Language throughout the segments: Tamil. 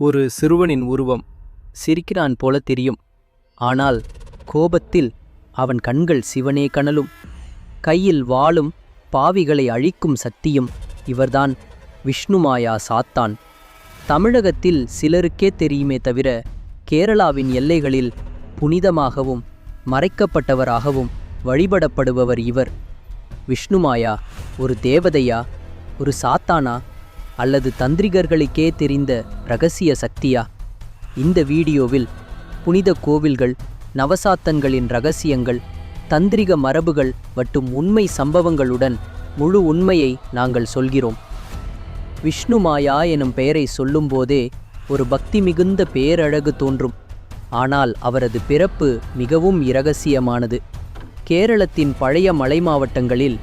ஒரு சிறுவனின் உருவம் சிரிக்கிறான் போல தெரியும். ஆனால் கோபத்தில் அவன் கண்கள் சிவனே கனலும். கையில் வாளும் பாவிகளை அழிக்கும் சக்தியும் இவர்தான் விஷ்ணுமாயா சாத்தான். தமிழகத்தில் சிலருக்கே தெரியுமே தவிர கேரளாவின் எல்லைகளில் புனிதமாகவும் மறைக்கப்பட்டவராகவும் வழிபடப்படுபவர் இவர். விஷ்ணுமாயா ஒரு தேவதையா ஒரு சாத்தானா? அல்லது தந்திரிகர்களுக்கே தெரிந்த ரகசிய சக்தியா? இந்த வீடியோவில் புனித கோவில்கள் நவசாத்தன்களின் ரகசியங்கள் தந்திரிக மரபுகள் மற்றும் உண்மை சம்பவங்களுடன் முழு உண்மையை நாங்கள் சொல்கிறோம். விஷ்ணுமாயா எனும் பெயரை சொல்லும்போதே ஒரு பக்தி மிகுந்த பேரழகு தோன்றும். ஆனால் அவரது பிறப்பு மிகவும் இரகசியமானது. கேரளத்தின் பழைய மலை மாவட்டங்களில்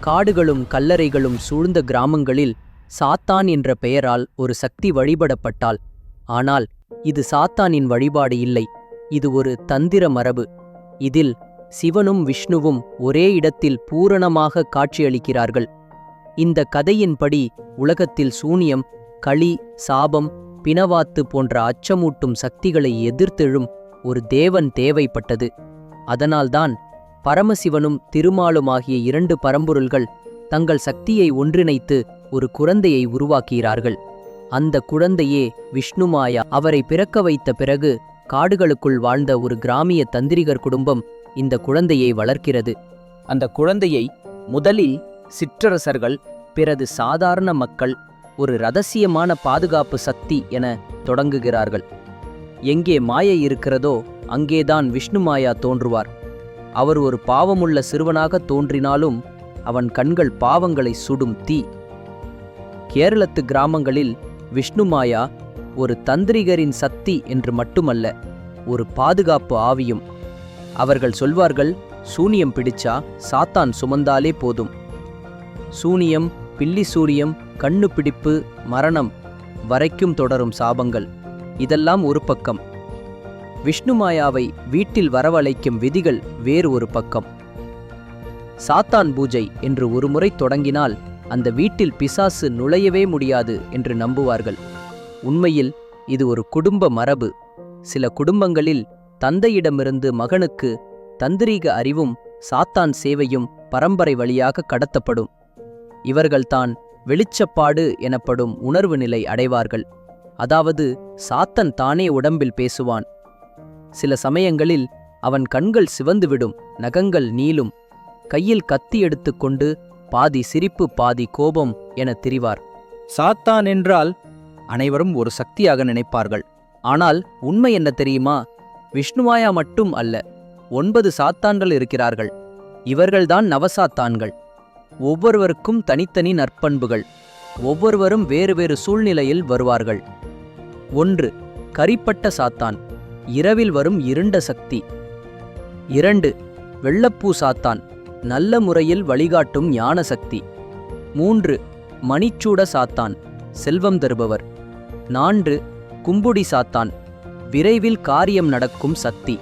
காடுகளும் கல்லறைகளும் சூழ்ந்த கிராமங்களில் சாத்தான் என்ற பெயரால் ஒரு சக்தி வழிபடப்பட்டாள். ஆனால் இது சாத்தானின் வழிபாடு இல்லை. இது ஒரு தந்திர மரபு. இதில் சிவனும் விஷ்ணுவும் ஒரே இடத்தில் பூரணமாக காட்சியளிக்கிறார்கள். இந்த கதையின்படி உலகத்தில் சூனியம் களி சாபம் பிணவாத்து போன்ற அச்சமூட்டும் சக்திகளை எதிர்த்தெழும் ஒரு தேவன் தேவைப்பட்டது. அதனால்தான் பரமசிவனும் திருமாலுமாகிய இரண்டு பரம்பொருள்கள் தங்கள் சக்தியை ஒன்றிணைத்து ஒரு குழந்தையை உருவாக்குகிறார்கள். அந்த குழந்தையே விஷ்ணுமாயா அவரை பிறக்க வைத்த பிறகு காடுகளுக்குள் வாழ்ந்த ஒரு கிராமிய தந்திரிகர் குடும்பம் இந்த குழந்தையை வளர்க்கிறது. அந்த குழந்தையை முதலில் சிற்றரசர்கள் பிறகு சாதாரண மக்கள் ஒரு ரகசியமான பாதுகாப்பு சக்தி என தொடங்குகிறார்கள். எங்கே மாயை இருக்கிறதோ அங்கேதான் விஷ்ணுமாயா தோன்றுவார். அவர் ஒரு பாவமுள்ள சிறுவனாக தோன்றினாலும் அவன் கண்கள் பாவங்களை சுடும் தீ. கேரளத்து கிராமங்களில் விஷ்ணுமாயா ஒரு தந்திரிகரின் சக்தி என்று மட்டுமல்ல ஒரு பாதுகாப்பு ஆவியும். அவர்கள் சொல்வார்கள் சூனியம் பிடிச்சா சாத்தான் சுமந்தாலே போதும். சூனியம் பில்லி சூரியம் கண்ணு பிடிப்பு மரணம் வரைக்கும் தொடரும் சாபங்கள். இதெல்லாம் ஒரு பக்கம். விஷ்ணுமாயாவை வீட்டில் வரவழைக்கும் விதிகள் வேறு ஒரு பக்கம். சாத்தான் பூஜை என்று ஒருமுறை தொடங்கினால் அந்த வீட்டில் பிசாசு நுழையவே முடியாது என்று நம்புவார்கள். உண்மையில் இது ஒரு குடும்ப மரபு. சில குடும்பங்களில் தந்தையிடமிருந்து மகனுக்கு தந்திரீக அறிவும் சாத்தான் சேவையும் பரம்பரை வழியாக கடத்தப்படும். இவர்கள்தான் வெளிச்சப்பாடு எனப்படும் உணர்வு நிலை அடைவார்கள். அதாவது சாத்தன் தானே உடம்பில் பேசுவான். சில சமயங்களில் அவன் கண்கள் சிவந்துவிடும் நகங்கள் நீளும். கையில் கத்தி எடுத்துக்கொண்டு பாதி சிரிப்பு பாதி கோபம் என திரிவார். சாத்தான் என்றால் அனைவரும் ஒரு சக்தியாக நினைப்பார்கள். ஆனால் உண்மை என்ன தெரியுமா? விஷ்ணுவாயா மட்டும் அல்ல ஒன்பது சாத்தான்கள் இருக்கிறார்கள். இவர்கள்தான் நவசாத்தான்கள். ஒவ்வொருவருக்கும் தனித்தனி நற்பண்புகள். ஒவ்வொருவரும் வேறு வேறு சூழ்நிலையில் வருவார்கள். ஒன்று கரிப்பட்ட சாத்தான். இரவில் வரும் இருண்ட சக்தி. இரண்டு வெள்ளப்பூ சாத்தான். நல்ல முறையில் வழிகாட்டும் ஞான சக்தி மூன்று மணிச்சூட சாத்தான் செல்வம் தருபவர். நான்கு கும்புடி சாத்தான் விரைவில் காரியம் நடக்கும் சக்தி.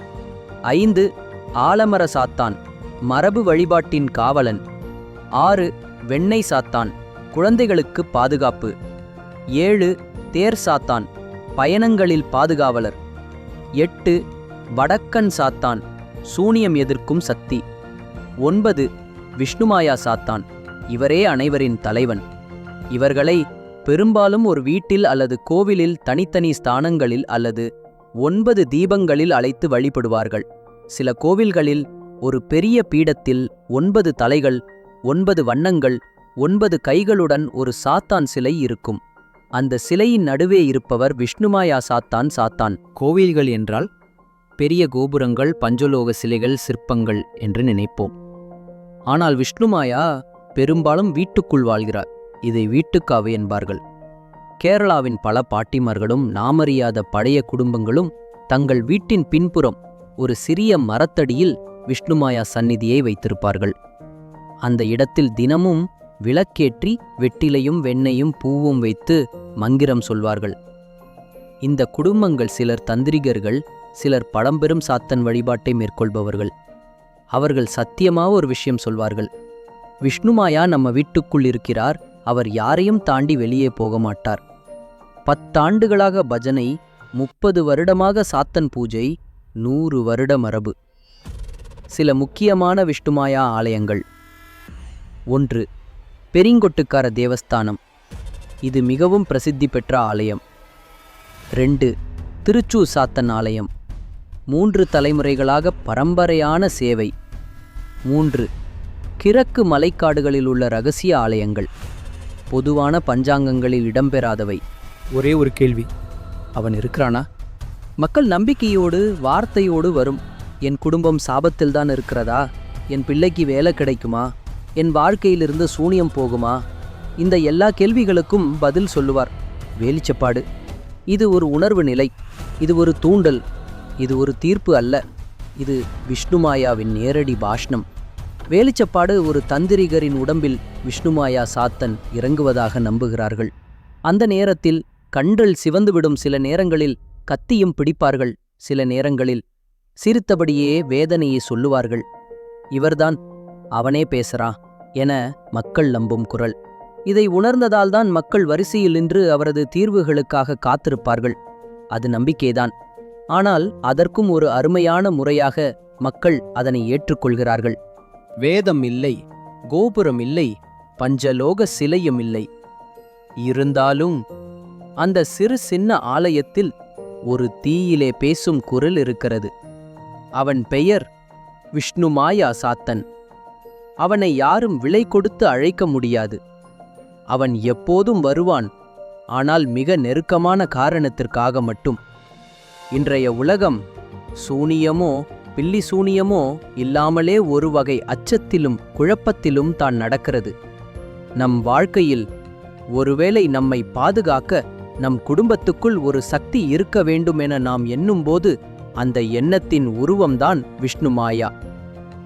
ஐந்து ஆலமர சாத்தான் மரபு வழிபாட்டின் காவலன். ஆறு வெண்ணெய் சாத்தான் குழந்தைகளுக்கு பாதுகாப்பு. ஏழு தேர் சாத்தான் பயணங்களில் பாதுகாவலர். எட்டு வடக்கன் சாத்தான் சூனியம் எதிர்க்கும் சக்தி. ஒன்பது விஷ்ணுமாயா சாத்தான் இவரே அனைவரின் தலைவன். இவர்களை பெரும்பாலும் ஒரு வீட்டில் அல்லது கோவிலில் தனித்தனி ஸ்தானங்களில் அல்லது ஒன்பது தீபங்களில் அழைத்து வழிபடுவார்கள். சில கோவில்களில் ஒரு பெரிய பீடத்தில் ஒன்பது தலைகள் ஒன்பது வண்ணங்கள் ஒன்பது கைகளுடன் ஒரு சாத்தான் சிலை இருக்கும். அந்த சிலையின் நடுவே இருப்பவர் விஷ்ணுமாயா சாத்தான் சாத்தான். கோவில்கள் என்றால் பெரிய கோபுரங்கள் பஞ்சலோக சிலைகள் சிற்பங்கள் என்று நினைப்போம். ஆனால் விஷ்ணுமாயா பெரும்பாலும் வீட்டுக்குள் வாழ்கிறார். இதை வீட்டுக்காவு என்பார்கள். கேரளாவின் பல பாட்டிமார்களும் நாமறியாத பழைய குடும்பங்களும் தங்கள் வீட்டின் பின்புறம் ஒரு சிறிய மரத்தடியில் விஷ்ணுமாயா சந்நிதியை வைத்திருப்பார்கள். அந்த இடத்தில் தினமும் விளக்கேற்றி வெட்டிலையும் வெண்ணையும் பூவும் வைத்து மங்கிரம் சொல்வார்கள். இந்த குடும்பங்கள் சிலர் தந்திரிகர்கள் சிலர் பழம்பெரும் சாத்தன் வழிபாட்டை மேற்கொள்பவர்கள். அவர்கள் சத்தியமாக ஒரு விஷயம் சொல்வார்கள். விஷ்ணுமாயா நம்ம வீட்டுக்குள் இருக்கிறார் அவர் யாரையும் தாண்டி வெளியே போக மாட்டார் பத்தாண்டுகளாக பஜனை முப்பது வருடமாக சாத்தன் பூஜை நூறு வருட மரபு. சில முக்கியமான விஷ்ணுமாயா ஆலயங்கள். ஒன்று பெரிங்கொட்டுக்கார தேவஸ்தானம். இது மிகவும் பிரசித்தி பெற்ற ஆலயம். ரெண்டு திருச்சூர் சாத்தன் ஆலயம். மூன்று தலைமுறைகளாக பரம்பரையான சேவை. மூன்று கிழக்கு மலைக்காடுகளில் உள்ள ரகசிய ஆலயங்கள். பொதுவான பஞ்சாங்கங்களில் இடம்பெறாதவை. ஒரே ஒரு கேள்வி அவன் இருக்கிறானா? மக்கள் நம்பிக்கையோடு வார்த்தையோடு வரும். என் குடும்பம் சாபத்தில்தான் இருக்கிறதா? என் பிள்ளைக்கு வேலை கிடைக்குமா? என் வாழ்க்கையிலிருந்து சூனியம் போகுமா? இந்த எல்லா கேள்விகளுக்கும் பதில் சொல்லுவார். வேலிச்சப்பாடு. இது ஒரு உணர்வு நிலை. இது ஒரு தூண்டல். இது ஒரு தீர்ப்பு அல்ல. இது விஷ்ணுமாயாவின் நேரடி பாஷ்ணம். வேலிச்சப்பாடு ஒரு தந்திரிகரின் உடம்பில் விஷ்ணுமாயா சாத்தன் இறங்குவதாக நம்புகிறார்கள். அந்த நேரத்தில் கன்றல் சிவந்துவிடும் சில நேரங்களில் கத்தியும் பிடிப்பார்கள். சில நேரங்களில் சிரித்தபடியே வேதனையை சொல்லுவார்கள். இவர்தான் அவனே பேசுறா என மக்கள் நம்பும் குரல். இதை உணர்ந்ததால்தான் மக்கள் வரிசையில் நின்று அவரது தீர்வுகளுக்காக காத்திருப்பார்கள். அது நம்பிக்கைதான். ஆனால் அதற்கும் ஒரு அருமையான முறையாக மக்கள் அதனை ஏற்றுக்கொள்கிறார்கள். வேதம் இல்லை கோபுரம் இல்லை பஞ்சலோக சிலையும் இல்லை. இருந்தாலும் அந்த சிறு சின்ன ஆலயத்தில் ஒரு தீயிலே பேசும் குரல் இருக்கிறது. அவன் பெயர் விஷ்ணுமாயா சாத்தன். அவனை யாரும் விலை கொடுத்து அழைக்க முடியாது. அவன் எப்போதும் வருவான் ஆனால் மிக நெருக்கமான காரணத்திற்காக மட்டும். இன்றைய உலகம் சூனியமோ பில்லி சூனியமோ இல்லாமலே ஒரு வகை அச்சத்திலும் குழப்பத்திலும் தான் நடக்கிறது. நம் வாழ்க்கையில் ஒருவேளை நம்மை பாதுகாக்க நம் குடும்பத்துக்குள் ஒரு சக்தி இருக்க வேண்டும் என நாம் எண்ணும்போது அந்த எண்ணத்தின் உருவம்தான் விஷ்ணு மாயா.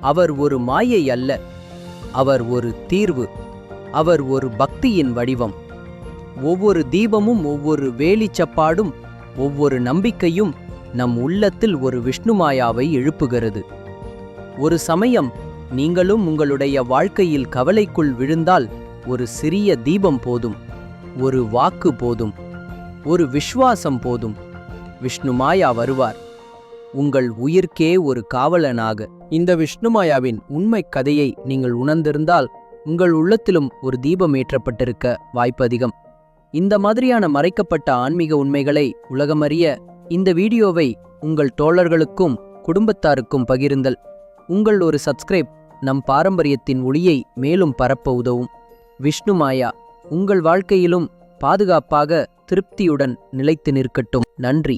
அவர் ஒரு மாயை அல்ல அவர் ஒரு தீர்வு அவர் ஒரு பக்தியின் வடிவம். ஒவ்வொரு தீபமும் ஒவ்வொரு வேலிச்சப்பாடும் ஒவ்வொரு நம்பிக்கையும் நம் உள்ளத்தில் ஒரு விஷ்ணுமாயாவை எழுப்புகிறது. ஒரு சமயம் நீங்களும் உங்களுடைய வாழ்க்கையில் கவலைக்குள் விழுந்தால் ஒரு சிறிய தீபம் போதும் ஒரு வாக்கு போதும் ஒரு விஸ்வாசம் போதும். விஷ்ணுமாயா வருவார். உங்கள் உயிர்க்கே ஒரு காவலனாக. இந்த விஷ்ணுமாயாவின் உண்மைக் கதையை நீங்கள் உணர்ந்திருந்தால் உங்கள் உள்ளத்திலும் ஒரு தீபம் ஏற்றப்பட்டிருக்க வாய்ப்பு அதிகம் இந்த மாதிரியான மறைக்கப்பட்ட ஆன்மீக உண்மைகளை உலகமறிய இந்த வீடியோவை உங்கள் தோழர்களுக்கும் குடும்பத்தாருக்கும் பகிருங்கள். உங்கள் ஒரு சப்ஸ்கிரைப் நம் பாரம்பரியத்தின் ஒளியை மேலும் பரப்ப உதவும். விஷ்ணு மாயா உங்கள் வாழ்க்கையிலும் பாதுகாப்பாக திருப்தியுடன் நிலைத்து நிற்கட்டும். நன்றி.